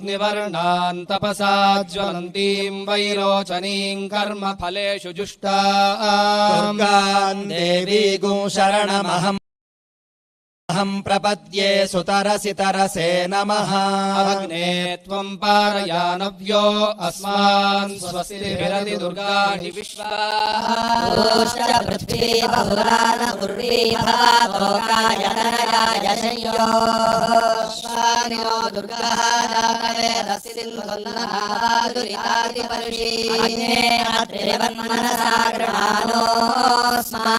अग्निवर्णान् तपसा ज्वलन्तीम् वैरोचनीम् कर्म फलेषु जुष्टा दुर्गान् देवीगुं शरणमहम् अहम् प्रपद्ये सुतरसि तरसे नमः अग्ने त्वम् पारयानव्यो अस्मान् स्वस्तिभिरति दुर्गाणि विश्वा पृथ्वी बहुरान उर्वीभातोकाय तनयाय शय्यो स्वामिनो दुर्गादाकवेदसिन्धुन्नहादुरितादिपर्षि अग्ने अत्रिवन्मनसा गृहाणोऽस्माकम्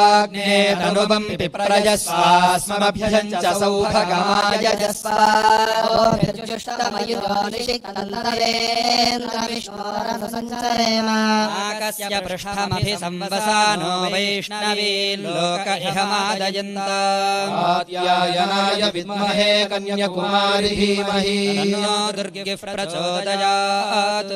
स्वाञ्चाग्ने तनुवम् पिप्रजस्वास्मभ्यञ्च सौभगमायजस्व। आकस्य पृष्ठमभि संवसानो वैष्णवीन् लोक इह मादयन्त आद्यायनाय विद्महे कन्यकुमारि धीमहि दुर्गिः प्रचोदयात्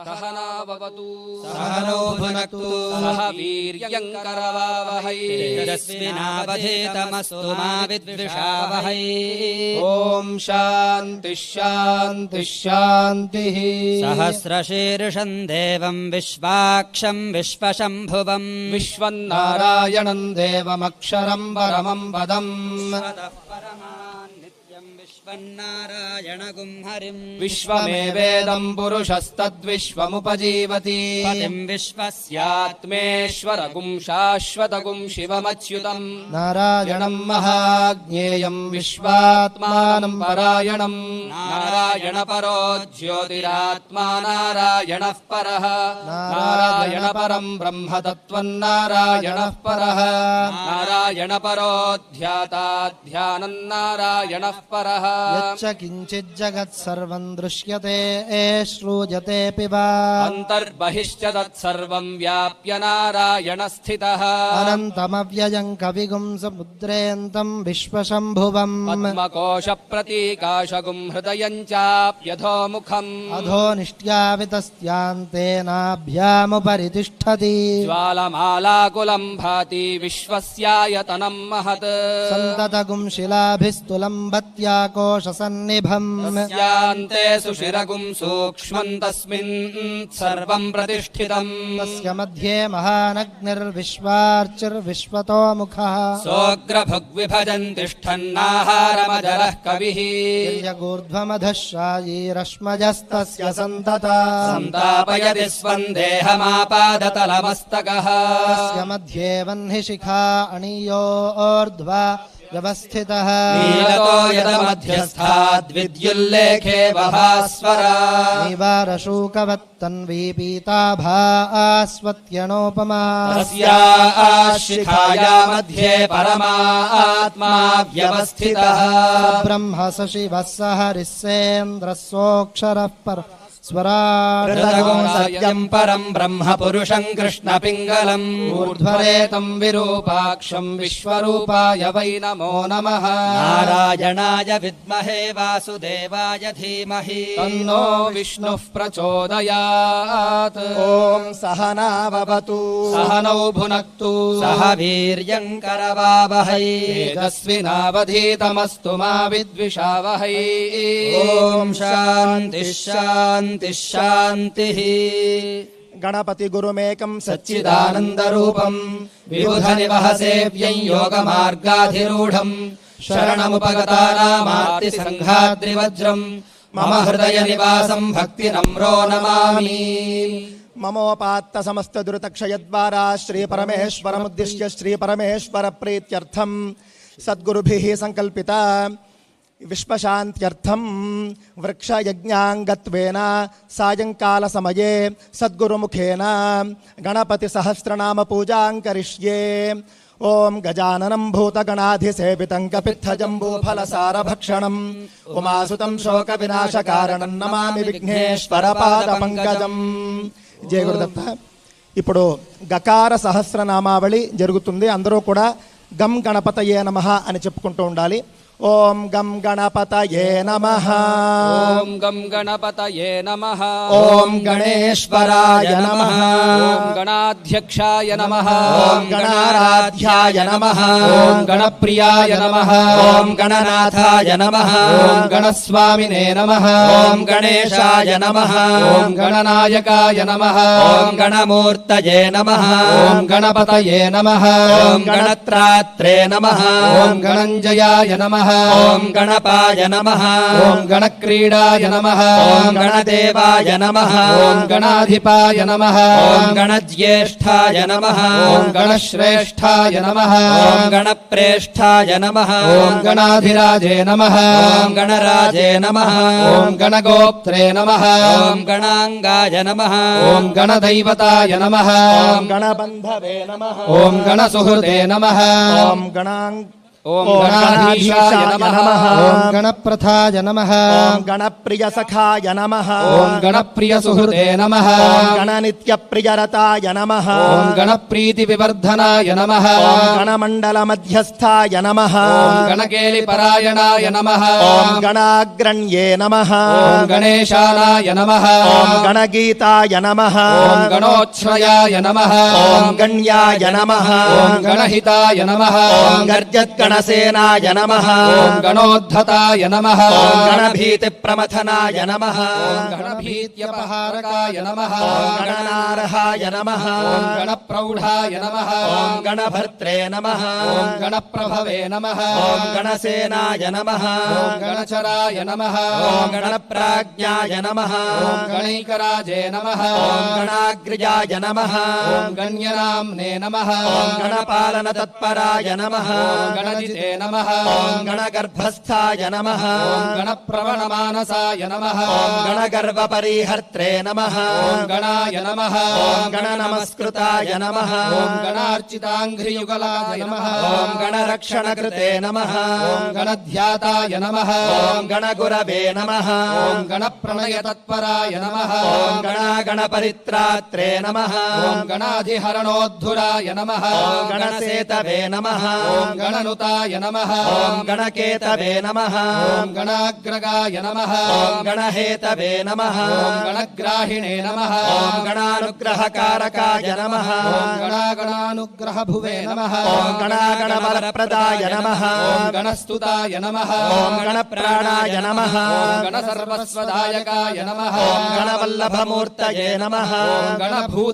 सहना भवतु। सहनो भुनक्तु। सह वीर्यङ्करवावहै तेजस्विनावधीतमस्तु मा विद्विषावहै। ॐ शान्तिः शान्तिः शान्तिः। सहस्रशीर्षम् देवम् विश्वाक्षम् विश्वशम्भुवम्। विश्वन्नारायणम् देवमक्षरम् परमम् पदम् नित्यम् विश्वन्नारायणगुम् हरिम् विश्वमेवेदम् पुरुषस्तद्विश्वमुपजीवति पतिम् विश्वस्य यात्मेश्वरगुम् शाश्वतगुम् शिवमच्युतम् नारायणम् महाज्ञेयम् विश्वात्मानम् परायणम् नारायणपरो ज्योतिरात्मा नारायणः परः नारायणपरम् ब्रह्म तत्त्वन्नारायणः परः नारायणपरो ध्याता ध्यानम् नारायणः परः यच्च किञ्चिज्जगत्सर्वम् दृश्यते श्रूयतेऽपि वा अन्तर्बहिश्च तत्सर्वम् व्याप्य नारायणस्थितः अनन्तमव्ययम् कविगुम् समुद्रेऽन्तम् विश्वशम्भुवम् पद्मकोशप्रतीकाशगुम् हृदयम् चाप्यधोमुखम् अधो निष्ट्यावितस्यान्तेनाभ्यामुपरि तिष्ठति ज्वालमालाकुलम् भाति विश्वस्यायतनम् महत् सन्ततगुम् शिलाभिस्तुलम् बत्याकोशसन्निभम् स्यान्ते सुशिरगुम् सूक्ष्मम् तस्मिन् सर्वम् प्रतिष्ठितम् तस्य मध्ये महानग्निर्विश्वार्चिर्विश्वतो मुखः सोऽग्रभुग्विभजन् तिष्ठन्नाहारमजरः कविः तिर्यगूर्ध्वमधः शायीरश्मजस्तस्य सन्तता सन्तापयति स्वम् देहमापादतलमस्तकः तस्य मध्ये वह्निशिखा अणीयोर्ध्वा व्यवस्थितः। नीलतो यदमध्यस्थाद्विद्युल्लेखे निवारशूकवत्तन्वी तस्या शिखाया मध्ये परमात्मा व्यवस्थितः। ब्रह्म स शिवः स हरिः सेन्द्रः सोऽक्षरः पर सत्यम् परम् ब्रह्म पुरुषम् कृष्णपिङ्गलम् ऊर्ध्वरेतम् विरूपाक्षम् विश्वरूपाय वै नमो नमः। नारायणाय विद्महे वासुदेवाय धीमहि। तन्नो विष्णुः प्रचोदयात्। ॐ सहनावतु सहनौ भुनक्तु। सह वीर्यम् करवावहै। तेजस्विनावधीतमस्तु मा विद्विषावहै। ॐ शान्तिः शान्तिः शान्तिः गणपति गुरुमेकं सच्चिदानन्दरूपम् विबुधनिवहसेव्यम् योगमार्गाधिरूढम् शरणमुपगतानामार्तिसङ्घाद्रिवज्रम् मम हृदयनिवासम् भक्तिनम्रो नमामि ममोपात्त समस्त दुरितक्षयद्वारा श्री परमेश्वरमुद्दिश्य श्री परमेश्वर प्रीत्यर्थम् सद्गुरुभिः सङ्कल्पिता విశ్వశాంత్యర్థం. వృక్షయజ్ఞాంగత్వేన సాయంకాలసమయే సద్గురుముఖేన. గణపతి సహస్రనామ పూజాం కరిష్యే ఓం గజాననం భూతగణాధిసేవితం కపిత్థజంబూఫలసారభక్షణం ఉమాసుతం శోక వినాశకారణం నమామి విఘ్నేశ్వర పాద పంకజం జయ గురుదత్త. ఇప్పుడు గకార సహస్రనామావళి జరుగుతుంది. అందరూ కూడా గం గణపతయే నమ అని చెప్పుకుంటూ ఉండాలి. ओम गम गणपत ये नम ओम गम गणपत ये नम ओम गणेशय नम गणाध्यक्षा नम ओम गणाराध्याय नमः ॐ गणप्रियाय नम ओम गणनाथय नम ओम गणस्वामिने नम ओम गणेशाय नम ओम गणनायकाय नम ओम गणमूर्त नम ओम गणपत नम ओम गणत्रात्रे नम ओम गणंजयाय नमः ओम गणपाय नम ओं गणक्रीडा नम ओं गणदेवाय नम ओं गणाधिपाय नम ओं गणज्येष्ठाय नम ओं गणश्रेष्ठाय नम ओं गण प्रेष्ठा नम ओं गणाधिराजे नम ओं गणराजे नम ओं गणगोप्त्रे नम ओं गणांगाय नम ओं गणदैवताय नम ओं गणबंधवे नम ओं गणसुहृदे नम ओं गणांग ఓం ఓం గణాధీశాయ గణాధీశాయ నమః నమః. ఓం గణప్రథాయ నమ ఓం గణప్రియ సఖాయ నమ ఓం గణప్రియ సుహృదే నమః ఓం గణనిత్య ప్రియరతాయ నమ ఓం గణప్రీతి వివర్ధనాయ నమః ఓం గణమండల మధ్యస్థాయ నమ ఓం గణకేలి పరాయణాయ నమః ఓం గణాగ్రణ్యే నమ ఓం గణేశానాయ నమః ఓం గణగీతాయ నమ ఓం గణోచ్ఛ్రయాయ నమః ఓం గణ్యాయ నమ ఓం గణహితాయ నమః ఓం గర్జద్గణసేనాయ నమ ఓం గణోద్ధతాయ నమః ఓం గణభీతి ప్రమథనాయ నమః ఓం గణభీత్యపహారకాయ నమః ఓం గణనారహాయ నమ ఓం గణప్రౌఢాయ నమః ఓం గణభర్త్రే నమః ఓం గణప్రభవే నమః ఓం గణసేనాయ నమః ఓం గణచరాయ నమః. ఓం గణప్రాజ్ఞాయ నమః. ఓం గణైకరాజే నమః. ఓం గణాగ్రజాయ నమః. ఓం గణ్యనామ్నే నమః. ఓం గణపాలన తత్పరాయ నమః. ఓం గణజితే నమః. ఓం గణగర్భస్థాయ నమః. ఓం గణప్రవణమానసాయ నమః. ఓం గణగర్భపరిహర్త్రే నమః. ఓం గణాయ నమః. ఓం గణనమస్కృతాయ నమః. ఓం గణార్చితాంఘ్రియుగలాయ నమః. ఓం గణరక్షణకృతే నమః. ఓం గణధ్యాతాయ నమః ఓం గణగురవే నమః ఓం గణప్రణయతత్పరాయ నమః ఓం గణాగణపరిత్రాత్రే నమః ఓం గణాధిహరణోద్ధురాయ నమః ఓం గణసేతవే నమః ఓం గణనుతాయ నమః ఓం గణకేతవే నమః ఓం గణాగ్రగాయ నమః ఓం గణహేతవే నమః ఓం గణగ్రాహిణే నమః ఓం గణానుగ్రహకారకాయ నమః ఓం గణాగణానుగ్రహభువే